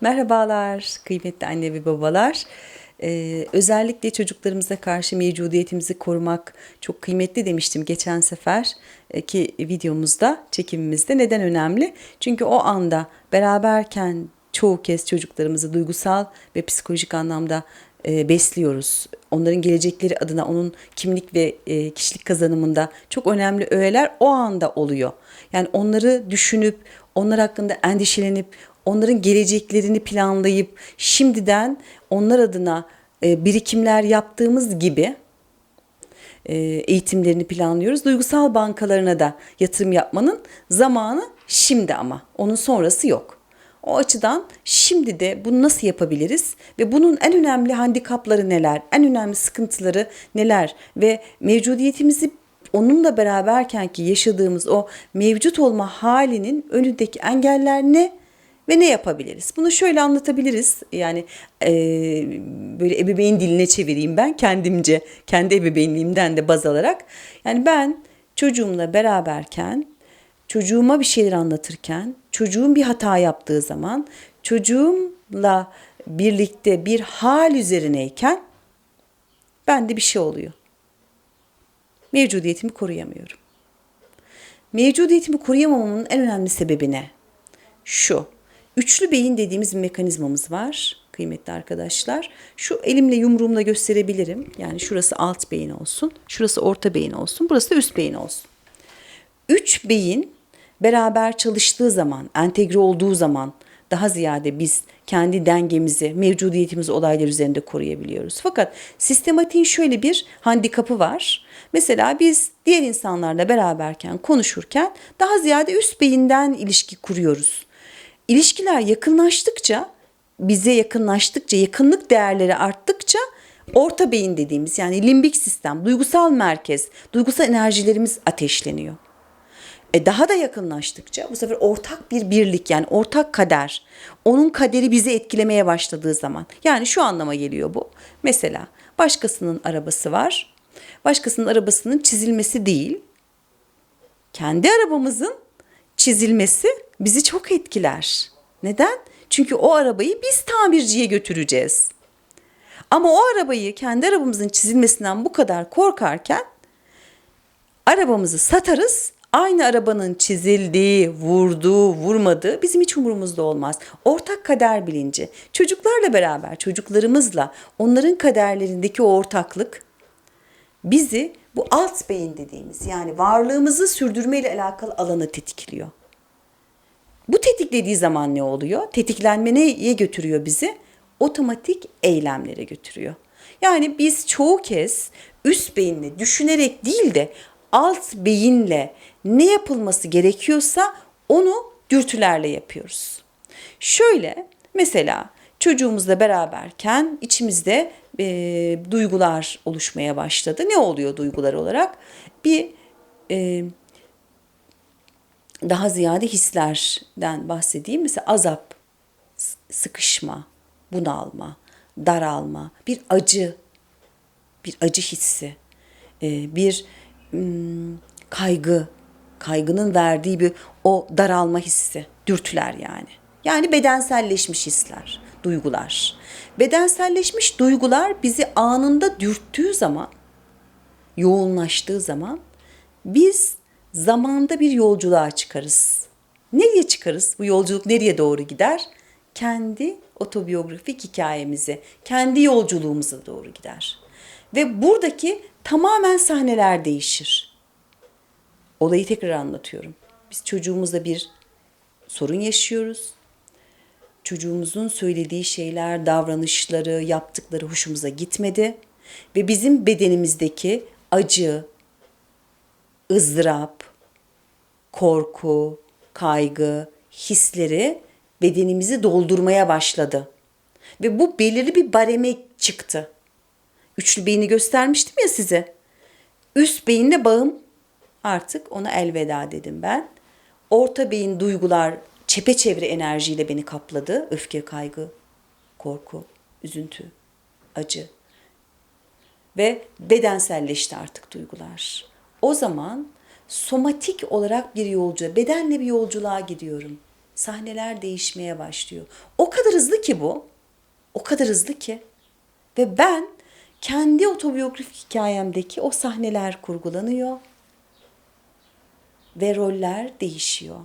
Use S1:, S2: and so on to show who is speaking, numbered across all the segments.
S1: Merhabalar kıymetli anne ve babalar. Ee, özellikle çocuklarımıza karşı mevcudiyetimizi korumak çok kıymetli demiştim geçen sefer e, ki videomuzda, çekimimizde. Neden önemli? Çünkü o anda beraberken çoğu kez çocuklarımızı duygusal ve psikolojik anlamda e, besliyoruz. Onların gelecekleri adına onun kimlik ve e, kişilik kazanımında çok önemli öğeler o anda oluyor. Yani onları düşünüp, onlar hakkında endişelenip, onların geleceklerini planlayıp şimdiden onlar adına e, birikimler yaptığımız gibi e, eğitimlerini planlıyoruz. Duygusal bankalarına da yatırım yapmanın zamanı şimdi ama onun sonrası yok. O açıdan şimdi de bunu nasıl yapabiliriz ve bunun en önemli handikapları neler, en önemli sıkıntıları neler ve mevcudiyetimizi onunla beraberken ki yaşadığımız o mevcut olma halinin önündeki engeller ne ve ne yapabiliriz? Bunu şöyle anlatabiliriz. Yani e, böyle ebeveyn diline çevireyim ben kendimce, kendi ebeveynliğimden de baz alarak. Yani ben çocuğumla beraberken, çocuğuma bir şeyler anlatırken, çocuğum bir hata yaptığı zaman, çocuğumla birlikte bir hal üzerineyken bende bir şey oluyor. Mevcudiyetimi koruyamıyorum. Mevcudiyetimi koruyamamamın en önemli sebebi ne? Şu. Üçlü beyin dediğimiz bir mekanizmamız var kıymetli arkadaşlar. Şu elimle yumruğumla gösterebilirim. Yani şurası alt beyin olsun, şurası orta beyin olsun, burası da üst beyin olsun. Üç beyin beraber çalıştığı zaman, entegre olduğu zaman daha ziyade biz kendi dengemizi, mevcudiyetimizi olaylar üzerinde koruyabiliyoruz. Fakat sistematiğin şöyle bir handikapı var. Mesela biz diğer insanlarla beraberken, konuşurken daha ziyade üst beyinden ilişki kuruyoruz. İlişkiler yakınlaştıkça, bize yakınlaştıkça, yakınlık değerleri arttıkça orta beyin dediğimiz yani limbik sistem, duygusal merkez, duygusal enerjilerimiz ateşleniyor. E daha da yakınlaştıkça bu sefer ortak bir birlik yani ortak kader. Onun kaderi bizi etkilemeye başladığı zaman. Yani şu anlama geliyor bu. Mesela başkasının arabası var. Başkasının arabasının çizilmesi değil. Kendi arabamızın çizilmesi bizi çok etkiler. Neden? Çünkü o arabayı biz tamirciye götüreceğiz. Ama o arabayı kendi arabamızın çizilmesinden bu kadar korkarken arabamızı satarız aynı arabanın çizildiği, vurduğu, vurmadığı bizim hiç umurumuzda olmaz. Ortak kader bilinci. Çocuklarla beraber, çocuklarımızla onların kaderlerindeki o ortaklık bizi bu alt beyin dediğimiz yani varlığımızı sürdürmeyle alakalı alanı tetikliyor. Bu tetiklediği zaman ne oluyor? Tetiklenme neye götürüyor bizi? Otomatik eylemlere götürüyor. Yani biz çoğu kez üst beyinle düşünerek değil de alt beyinle ne yapılması gerekiyorsa onu dürtülerle yapıyoruz. Şöyle mesela çocuğumuzla beraberken içimizde e, duygular oluşmaya başladı. Ne oluyor duygular olarak? Bir e, daha ziyade hislerden bahsedeyim. Mesela azap, sıkışma, bunalma, daralma, bir acı, bir acı hissi, e, bir hmm, kaygı, kaygının verdiği bir o daralma hissi, dürtüler yani. Yani bedenselleşmiş hisler, duygular. Bedenselleşmiş duygular bizi anında dürttüğü zaman, yoğunlaştığı zaman biz zamanda bir yolculuğa çıkarız. Nereye çıkarız? Bu yolculuk nereye doğru gider? Kendi otobiyografik hikayemize, kendi yolculuğumuza doğru gider. Ve buradaki tamamen sahneler değişir. Olayı tekrar anlatıyorum. Biz çocuğumuzla bir sorun yaşıyoruz. Çocuğumuzun söylediği şeyler, davranışları, yaptıkları hoşumuza gitmedi ve bizim bedenimizdeki acı, ızdırap, korku, kaygı, hisleri bedenimizi doldurmaya başladı. Ve bu belirli bir bareme çıktı. Üçlü beyni göstermiştim ya size. Üst beyinle bağım artık ona elveda dedim ben. Orta beyin duygular çepeçevre enerjiyle beni kapladı. Öfke, kaygı, korku, üzüntü, acı. Ve bedenselleşti artık duygular. O zaman somatik olarak bir yolcu, bedenle bir yolculuğa gidiyorum. sahneler değişmeye başlıyor. O kadar hızlı ki bu. O kadar hızlı ki. Ve ben kendi otobiyografik hikayemdeki o sahneler kurgulanıyor ve roller değişiyor.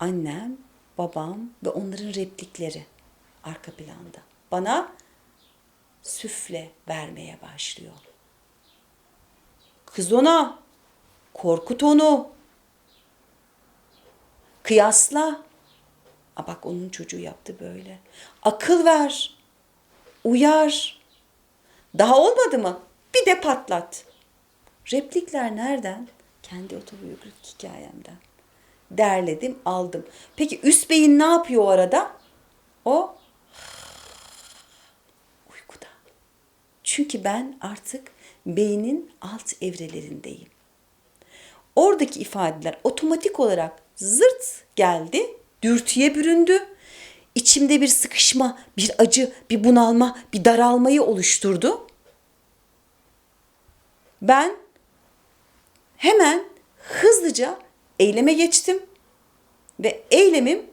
S1: Annem, babam ve onların replikleri arka planda. Bana süfle vermeye başlıyor. Kız ona, korkut onu, kıyasla. A bak onun çocuğu yaptı böyle. Akıl ver, uyar. Daha olmadı mı? Bir de patlat. Replikler nereden? Kendi otobiyografik hikayemden. Derledim, aldım. Peki üst beyin ne yapıyor o arada? O uykuda. Çünkü ben artık beynin alt evrelerindeyim. Oradaki ifadeler otomatik olarak zırt geldi, dürtüye büründü. İçimde bir sıkışma, bir acı, bir bunalma, bir daralmayı oluşturdu. Ben hemen hızlıca eyleme geçtim ve eylemim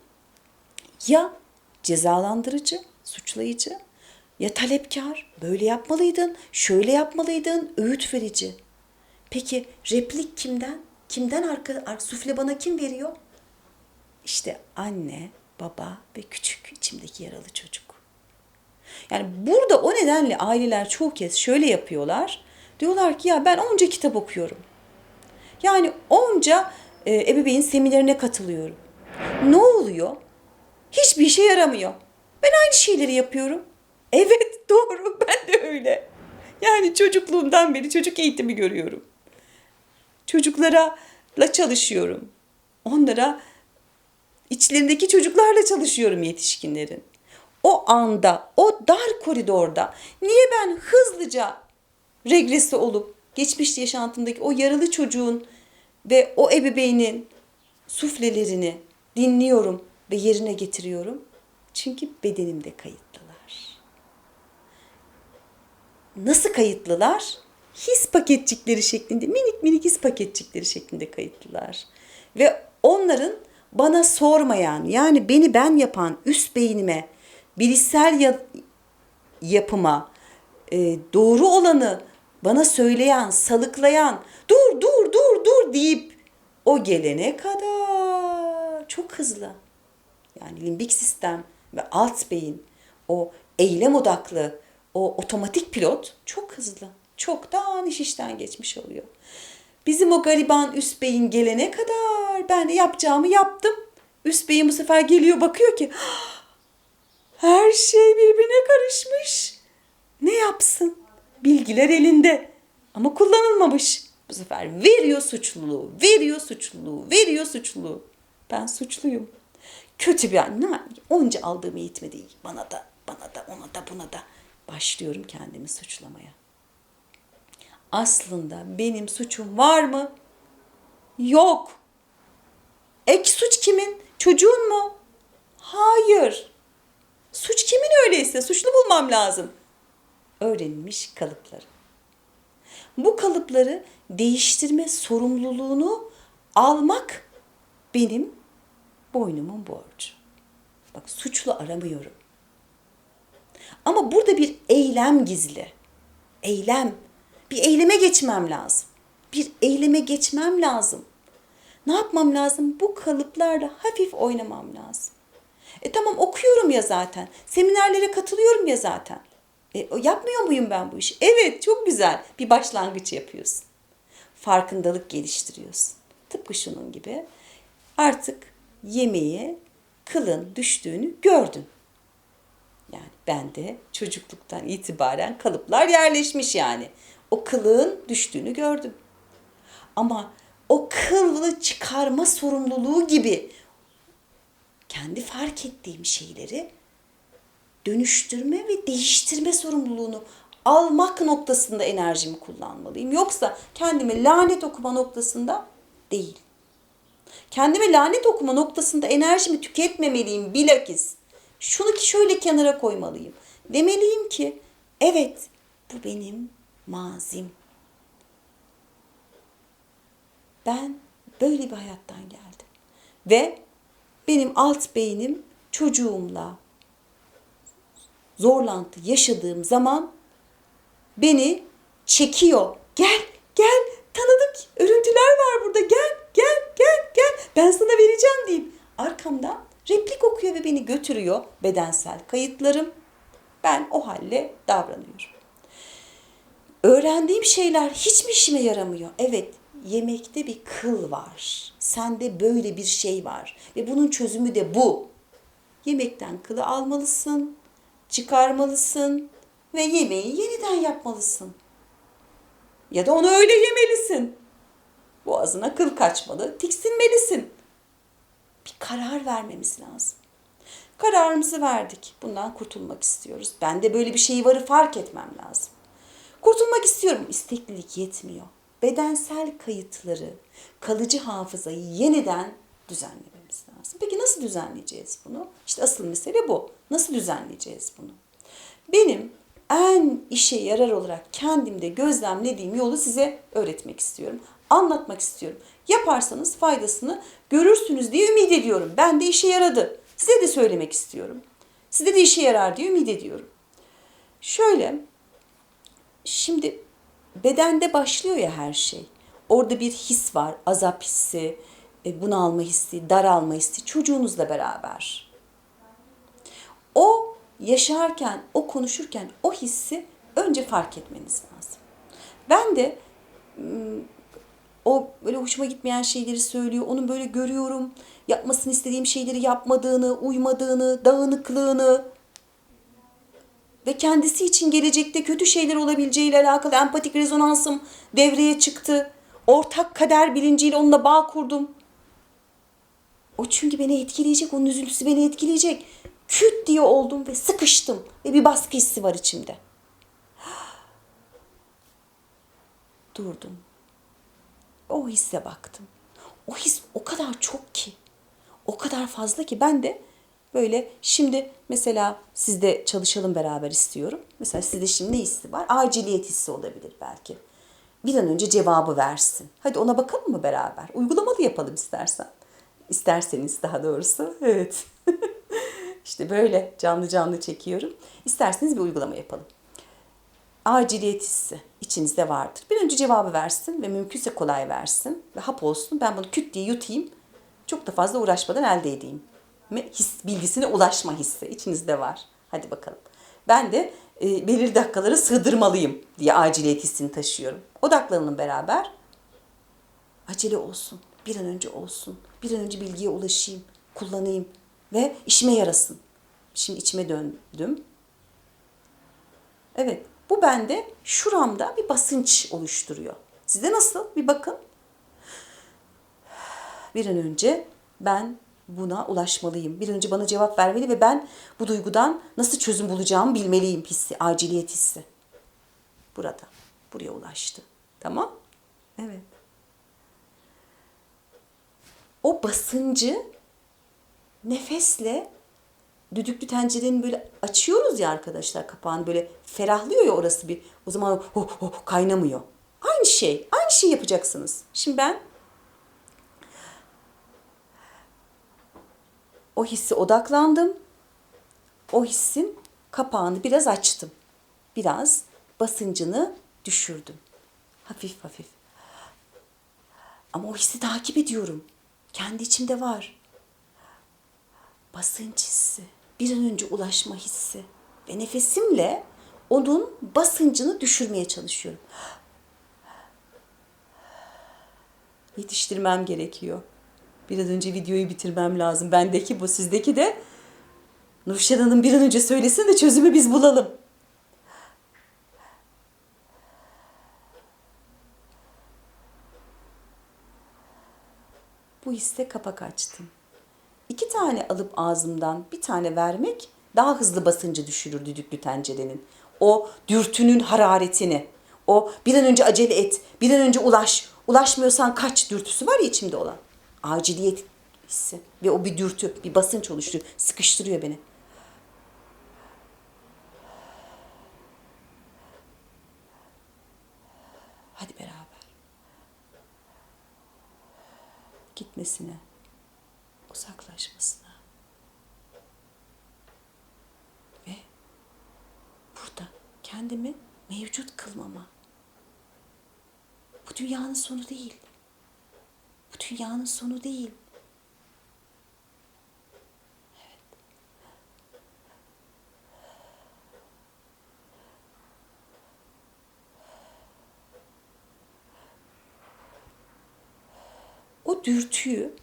S1: ya cezalandırıcı, suçlayıcı ya talepkar, böyle yapmalıydın, şöyle yapmalıydın, öğüt verici. Peki replik kimden? Kimden arka, arka sufle bana kim veriyor? İşte anne, baba ve küçük içimdeki yaralı çocuk. Yani burada o nedenle aileler çoğu kez şöyle yapıyorlar. Diyorlar ki ya ben onca kitap okuyorum. Yani onca e, ebeveyn seminerine katılıyorum. Ne oluyor? Hiçbir işe yaramıyor. Ben aynı şeyleri yapıyorum. Evet doğru ben de öyle. Yani çocukluğumdan beri çocuk eğitimi görüyorum. Çocuklara la çalışıyorum. Onlara içlerindeki çocuklarla çalışıyorum yetişkinlerin. O anda, o dar koridorda niye ben hızlıca regresi olup geçmiş yaşantımdaki o yaralı çocuğun ve o ebeveynin suflelerini dinliyorum ve yerine getiriyorum? Çünkü bedenimde kayıtlılar. Nasıl kayıtlılar? His paketçikleri şeklinde, minik minik his paketçikleri şeklinde kayıtlılar. Ve onların bana sormayan, yani beni ben yapan üst beynime, bilişsel ya- yapıma, e, doğru olanı bana söyleyen, salıklayan, dur dur dur dur deyip o gelene kadar çok hızlı. Yani limbik sistem ve alt beyin o eylem odaklı, o otomatik pilot çok hızlı. Çoktan iş işten geçmiş oluyor. Bizim o gariban üst beyin gelene kadar ben de yapacağımı yaptım. Üst beyin bu sefer geliyor bakıyor ki her şey birbirine karışmış. Ne yapsın? Bilgiler elinde ama kullanılmamış. Bu sefer veriyor suçluluğu, veriyor suçluluğu, veriyor suçluluğu. Ben suçluyum. Kötü bir anne. Onca aldığım eğitime değil. Bana da, bana da, ona da, buna da. Başlıyorum kendimi suçlamaya. Aslında benim suçum var mı? Yok. Ek suç kimin? Çocuğun mu? Hayır. Suç kimin öyleyse? Suçlu bulmam lazım. Öğrenilmiş kalıpları. Bu kalıpları değiştirme sorumluluğunu almak benim boynumun borcu. Bak suçlu aramıyorum. Ama burada bir eylem gizli. Eylem. Bir eyleme geçmem lazım. Bir eyleme geçmem lazım. Ne yapmam lazım? Bu kalıplarla hafif oynamam lazım. E tamam okuyorum ya zaten. Seminerlere katılıyorum ya zaten. E, yapmıyor muyum ben bu işi? Evet çok güzel. Bir başlangıç yapıyorsun. Farkındalık geliştiriyorsun. Tıpkı şunun gibi. Artık yemeğe kılın düştüğünü gördün. Yani bende çocukluktan itibaren kalıplar yerleşmiş yani. O kılığın düştüğünü gördüm. Ama o kılı çıkarma sorumluluğu gibi kendi fark ettiğim şeyleri dönüştürme ve değiştirme sorumluluğunu almak noktasında enerjimi kullanmalıyım. Yoksa kendime lanet okuma noktasında değil. Kendime lanet okuma noktasında enerjimi tüketmemeliyim bilakis. Şunu ki şöyle kenara koymalıyım. Demeliyim ki evet bu benim mazim. Ben böyle bir hayattan geldim. Ve benim alt beynim çocuğumla zorlantı yaşadığım zaman beni çekiyor. Gel, gel, tanıdık örüntüler var burada. Gel, gel, gel, gel. Ben sana vereceğim deyip arkamdan replik okuyor ve beni götürüyor bedensel kayıtlarım. Ben o halle davranıyorum. Öğrendiğim şeyler hiçbir işime yaramıyor. Evet, yemekte bir kıl var. Sende böyle bir şey var ve bunun çözümü de bu. Yemekten kılı almalısın, çıkarmalısın ve yemeği yeniden yapmalısın. Ya da onu öyle yemelisin. Boğazına kıl kaçmalı, tiksinmelisin. Bir karar vermemiz lazım. Kararımızı verdik. Bundan kurtulmak istiyoruz. Ben de böyle bir şey varı fark etmem lazım. Kurtulmak istiyorum. İsteklilik yetmiyor. Bedensel kayıtları, kalıcı hafızayı yeniden düzenlememiz lazım. Peki nasıl düzenleyeceğiz bunu? İşte asıl mesele bu. Nasıl düzenleyeceğiz bunu? Benim en işe yarar olarak kendimde gözlemlediğim yolu size öğretmek istiyorum. Anlatmak istiyorum. Yaparsanız faydasını görürsünüz diye ümit ediyorum. Ben de işe yaradı. Size de söylemek istiyorum. Size de işe yarar diye ümit ediyorum. Şöyle, şimdi bedende başlıyor ya her şey. Orada bir his var, azap hissi, bunalma hissi, daralma hissi çocuğunuzla beraber. O yaşarken, o konuşurken o hissi önce fark etmeniz lazım. Ben de o böyle hoşuma gitmeyen şeyleri söylüyor. Onun böyle görüyorum. Yapmasını istediğim şeyleri yapmadığını, uymadığını, dağınıklığını ve kendisi için gelecekte kötü şeyler olabileceğiyle alakalı empatik rezonansım devreye çıktı. Ortak kader bilinciyle onunla bağ kurdum. O çünkü beni etkileyecek, onun üzüntüsü beni etkileyecek. Küt diye oldum ve sıkıştım ve bir baskı hissi var içimde. Durdum. O hisse baktım. O his o kadar çok ki. O kadar fazla ki ben de böyle şimdi mesela sizde çalışalım beraber istiyorum. Mesela sizde şimdi ne hissi var? Aciliyet hissi olabilir belki. Bir an önce cevabı versin. Hadi ona bakalım mı beraber? Uygulamalı yapalım istersen. İsterseniz daha doğrusu. Evet. işte böyle canlı canlı çekiyorum. İsterseniz bir uygulama yapalım aciliyet hissi içinizde vardır. Bir önce cevabı versin ve mümkünse kolay versin ve hap olsun. Ben bunu küt diye yutayım. Çok da fazla uğraşmadan elde edeyim. His, bilgisine ulaşma hissi içinizde var. Hadi bakalım. Ben de e, belirli dakikaları sığdırmalıyım diye aciliyet hissini taşıyorum. Odaklanın beraber. Acele olsun. Bir an önce olsun. Bir an önce bilgiye ulaşayım, kullanayım ve işime yarasın. Şimdi içime döndüm. Evet, bu bende şuramda bir basınç oluşturuyor. Sizde nasıl? Bir bakın. Bir an önce ben buna ulaşmalıyım. Bir an önce bana cevap vermeli ve ben bu duygudan nasıl çözüm bulacağımı bilmeliyim hissi, aciliyet hissi. Burada, buraya ulaştı. Tamam? Evet. O basıncı nefesle düdüklü tencerenin böyle açıyoruz ya arkadaşlar kapağını böyle ferahlıyor ya orası bir. O zaman oh, oh, kaynamıyor. Aynı şey. Aynı şey yapacaksınız. Şimdi ben o hissi odaklandım. O hissin kapağını biraz açtım. Biraz basıncını düşürdüm. Hafif hafif. Ama o hissi takip ediyorum. Kendi içimde var. Basınç hissi bir an önce ulaşma hissi ve nefesimle onun basıncını düşürmeye çalışıyorum. Yetiştirmem gerekiyor. Bir an önce videoyu bitirmem lazım. Bendeki bu, sizdeki de Nurşen Hanım bir an önce söylesin de çözümü biz bulalım. Bu hisse kapak açtım. İki tane alıp ağzımdan bir tane vermek daha hızlı basıncı düşürür düdüklü tencerenin. O dürtünün hararetini, o bir an önce acele et, bir an önce ulaş, ulaşmıyorsan kaç dürtüsü var ya içimde olan. Aciliyet hissi ve o bir dürtü, bir basınç oluşturuyor, sıkıştırıyor beni. Hadi beraber. Gitmesine, uzaklaşmasına ve burada kendimi mevcut kılmama. Bu dünyanın sonu değil. Bu dünyanın sonu değil. o dürtüyü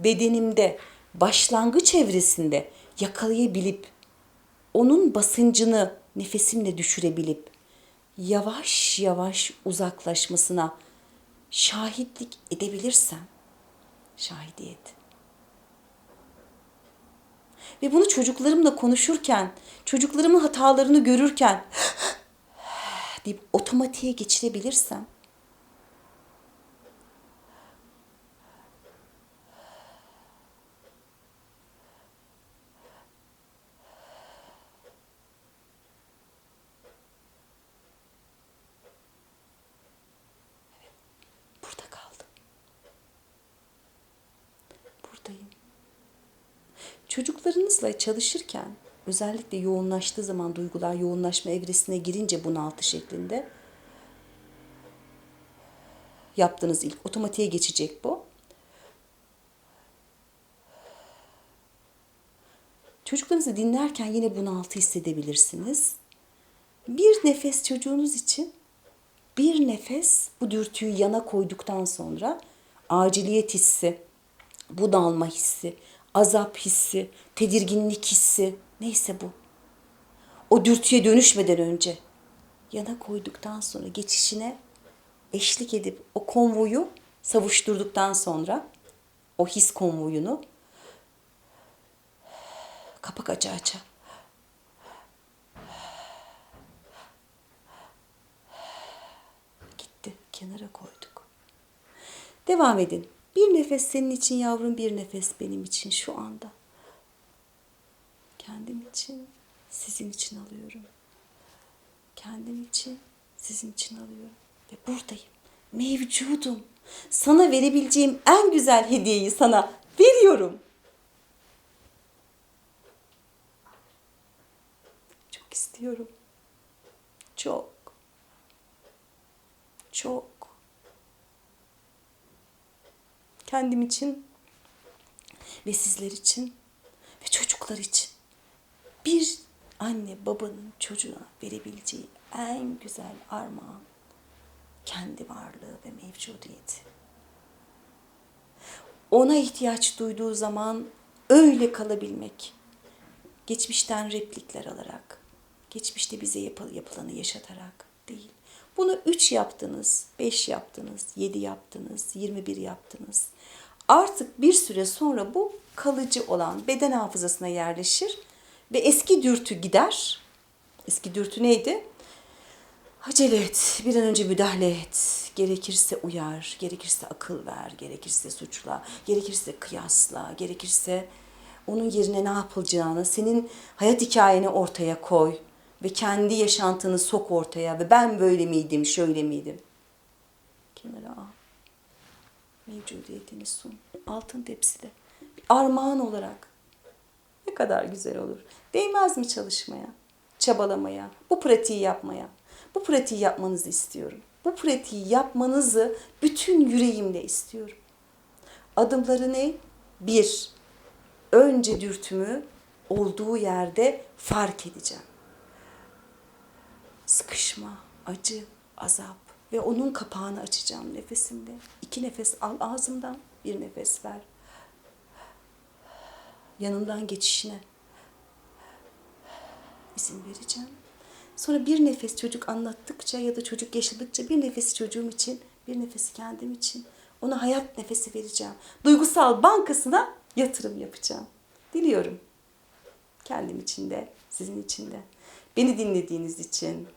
S1: bedenimde başlangıç evresinde yakalayabilip onun basıncını nefesimle düşürebilip yavaş yavaş uzaklaşmasına şahitlik edebilirsem şahidiyet. Ve bunu çocuklarımla konuşurken, çocuklarımın hatalarını görürken deyip otomatiğe geçirebilirsem Burada kaldım. Buradayım. Çocuklarınızla çalışırken özellikle yoğunlaştığı zaman duygular yoğunlaşma evresine girince bunaltı şeklinde yaptığınız ilk otomatiğe geçecek bu. Çocuklarınızı dinlerken yine bunaltı hissedebilirsiniz. Bir nefes çocuğunuz için bir nefes bu dürtüyü yana koyduktan sonra aciliyet hissi, bunalma hissi, azap hissi, tedirginlik hissi neyse bu. O dürtüye dönüşmeden önce yana koyduktan sonra geçişine eşlik edip o konvoyu savuşturduktan sonra o his konvoyunu kapak aça aça gitti. Kenara koyduk. Devam edin. Bir nefes senin için yavrum, bir nefes benim için şu anda. Kendim için, sizin için alıyorum. Kendim için, sizin için alıyorum. Ve buradayım. Mevcudum. Sana verebileceğim en güzel hediyeyi sana veriyorum. Çok istiyorum. Çok. Çok. Kendim için ve sizler için ve çocuklar için. Bir anne babanın çocuğuna verebileceği en güzel armağan kendi varlığı ve mevcudiyeti. Ona ihtiyaç duyduğu zaman öyle kalabilmek. Geçmişten replikler alarak, geçmişte bize yapı- yapılanı yaşatarak değil. Bunu 3 yaptınız, 5 yaptınız, 7 yaptınız, 21 yaptınız. Artık bir süre sonra bu kalıcı olan beden hafızasına yerleşir ve eski dürtü gider. Eski dürtü neydi? Acele et, bir an önce müdahale et. Gerekirse uyar, gerekirse akıl ver, gerekirse suçla, gerekirse kıyasla, gerekirse onun yerine ne yapılacağını, senin hayat hikayeni ortaya koy ve kendi yaşantını sok ortaya ve ben böyle miydim, şöyle miydim? Kenara al. Mevcudiyetini sun. Altın tepside. Bir armağan olarak. Ne kadar güzel olur. Değmez mi çalışmaya, çabalamaya, bu pratiği yapmaya? Bu pratiği yapmanızı istiyorum. Bu pratiği yapmanızı bütün yüreğimle istiyorum. Adımları ne? Bir, önce dürtümü olduğu yerde fark edeceğim. Sıkışma, acı, azap ve onun kapağını açacağım nefesimle. İki nefes al ağzımdan, bir nefes ver. Yanından geçişine izin vereceğim. Sonra bir nefes çocuk anlattıkça ya da çocuk yaşadıkça bir nefesi çocuğum için, bir nefesi kendim için ona hayat nefesi vereceğim. Duygusal bankasına yatırım yapacağım. Diliyorum. Kendim için de, sizin için de. Beni dinlediğiniz için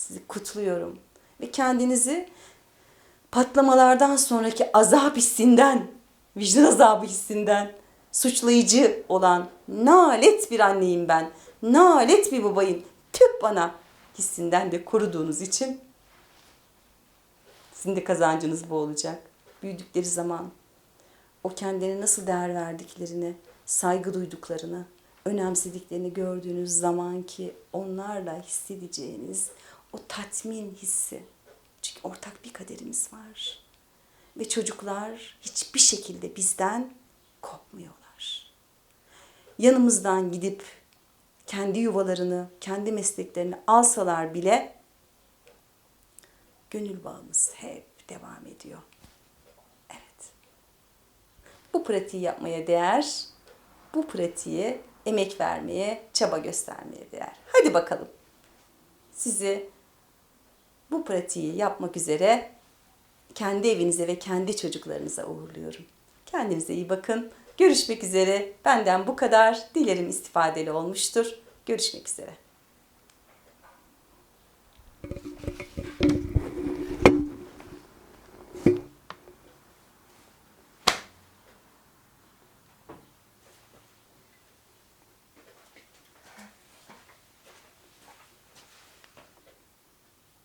S1: sizi kutluyorum. Ve kendinizi patlamalardan sonraki azap hissinden, vicdan azabı hissinden suçlayıcı olan nalet bir anneyim ben. Nalet bir babayım. Tüh bana hissinden de koruduğunuz için sizin de kazancınız bu olacak. Büyüdükleri zaman o kendilerine nasıl değer verdiklerini, saygı duyduklarını, önemsediklerini gördüğünüz zaman ki onlarla hissedeceğiniz o tatmin hissi. Çünkü ortak bir kaderimiz var. Ve çocuklar hiçbir şekilde bizden kopmuyorlar. Yanımızdan gidip kendi yuvalarını, kendi mesleklerini alsalar bile gönül bağımız hep devam ediyor. Evet. Bu pratiği yapmaya değer. Bu pratiğe emek vermeye, çaba göstermeye değer. Hadi bakalım. Sizi bu pratiği yapmak üzere kendi evinize ve kendi çocuklarınıza uğurluyorum. Kendinize iyi bakın. Görüşmek üzere. Benden bu kadar. Dilerim istifadeli olmuştur. Görüşmek üzere.